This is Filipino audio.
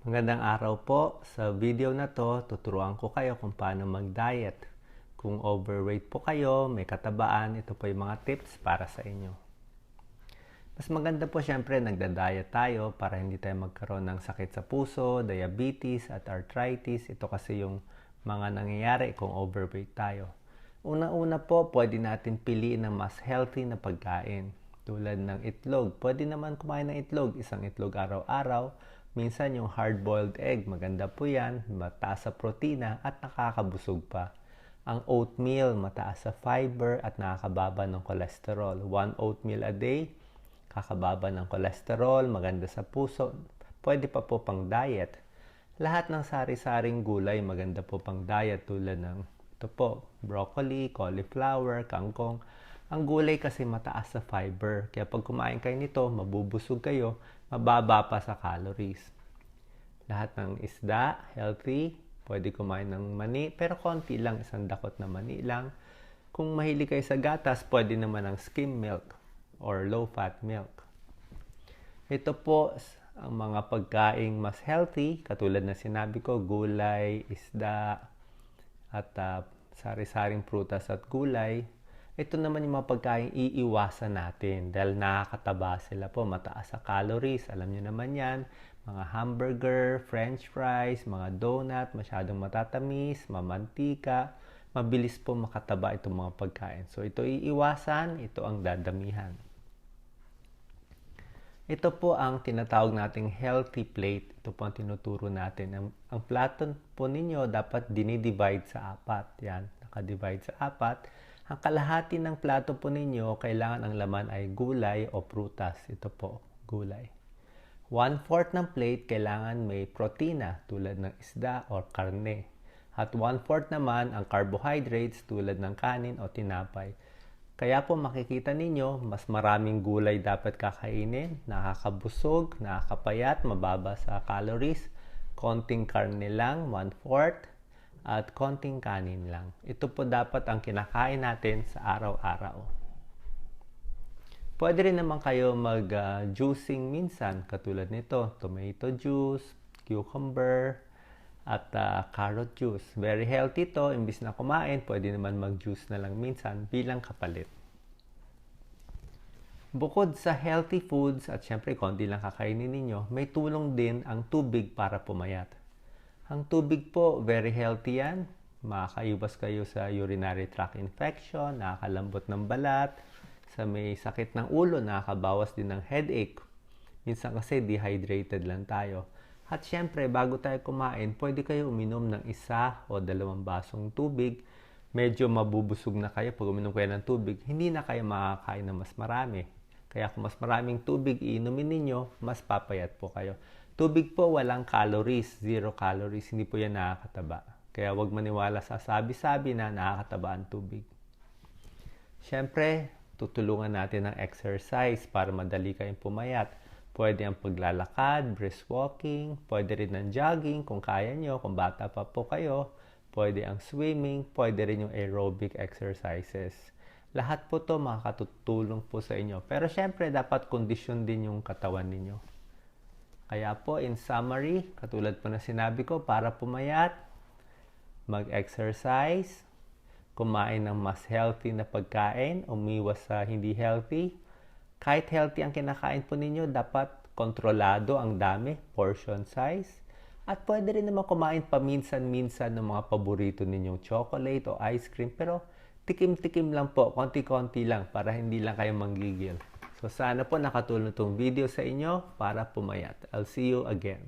Magandang araw po. Sa video na to, tuturuan ko kayo kung paano mag-diet. Kung overweight po kayo, may katabaan, ito po yung mga tips para sa inyo. Mas maganda po syempre nagda-diet tayo para hindi tayo magkaroon ng sakit sa puso, diabetes at arthritis. Ito kasi yung mga nangyayari kung overweight tayo. Una-una po, pwede natin piliin ng mas healthy na pagkain. Tulad ng itlog. Pwede naman kumain ng itlog, isang itlog araw-araw Minsan yung hard-boiled egg, maganda po yan, mataas sa protina at nakakabusog pa. Ang oatmeal, mataas sa fiber at nakakababa ng cholesterol. One oatmeal a day, kakababa ng cholesterol, maganda sa puso. Pwede pa po pang diet. Lahat ng sari-saring gulay, maganda po pang diet tulad ng ito po, broccoli, cauliflower, kangkong. Ang gulay kasi mataas sa fiber. Kaya pag kumain kayo nito, mabubusog kayo, mababa pa sa calories. Lahat ng isda, healthy, pwede kumain ng mani, pero konti lang, isang dakot na mani lang. Kung mahilig kayo sa gatas, pwede naman ng skim milk or low-fat milk. Ito po ang mga pagkaing mas healthy, katulad na sinabi ko, gulay, isda, at uh, sari-saring prutas at gulay, ito naman yung mga pagkain iiwasan natin dahil nakakataba sila po, mataas sa calories. Alam niyo naman yan, mga hamburger, french fries, mga donut, masyadong matatamis, mamantika, mabilis po makataba itong mga pagkain. So ito iiwasan, ito ang dadamihan. Ito po ang tinatawag nating healthy plate. Ito po ang tinuturo natin. Ang, ang plato po ninyo dapat dinidivide sa apat. Yan, nakadivide sa apat ang kalahati ng plato po ninyo, kailangan ang laman ay gulay o prutas. Ito po, gulay. One-fourth ng plate, kailangan may protina tulad ng isda o karne. At one-fourth naman ang carbohydrates tulad ng kanin o tinapay. Kaya po makikita ninyo, mas maraming gulay dapat kakainin, nakakabusog, nakakapayat, mababa sa calories, konting karne lang, one-fourth, at konting kanin lang. Ito po dapat ang kinakain natin sa araw-araw. Pwede rin naman kayo mag-juicing uh, minsan, katulad nito, tomato juice, cucumber, at uh, carrot juice. Very healthy to, imbis na kumain, pwede naman mag-juice na lang minsan bilang kapalit. Bukod sa healthy foods at syempre konti lang kakainin ninyo, may tulong din ang tubig para pumayat. Ang tubig po, very healthy yan. Makakaiwas kayo sa urinary tract infection, nakakalambot ng balat, sa may sakit ng ulo, nakakabawas din ng headache. Minsan kasi dehydrated lang tayo. At syempre, bago tayo kumain, pwede kayo uminom ng isa o dalawang basong tubig. Medyo mabubusog na kayo pag uminom kayo ng tubig. Hindi na kayo makakain ng mas marami. Kaya kung mas maraming tubig iinumin ninyo, mas papayat po kayo. Tubig po walang calories, zero calories, hindi po yan nakakataba. Kaya wag maniwala sa sabi-sabi na nakakataba ang tubig. Siyempre, tutulungan natin ng exercise para madali kayong pumayat. Pwede ang paglalakad, brisk walking, pwede rin ang jogging kung kaya nyo, kung bata pa po kayo. Pwede ang swimming, pwede rin yung aerobic exercises. Lahat po to makakatutulong po sa inyo. Pero syempre, dapat kondisyon din yung katawan ninyo. Kaya po, in summary, katulad po na sinabi ko, para pumayat, mag-exercise, kumain ng mas healthy na pagkain, umiwas sa hindi healthy. Kahit healthy ang kinakain po ninyo, dapat kontrolado ang dami, portion size. At pwede rin naman kumain paminsan-minsan ng mga paborito ninyong chocolate o ice cream. Pero tikim-tikim lang po, konti-konti lang para hindi lang kayo manggigil. So sana po nakatulong itong video sa inyo para pumayat. I'll see you again.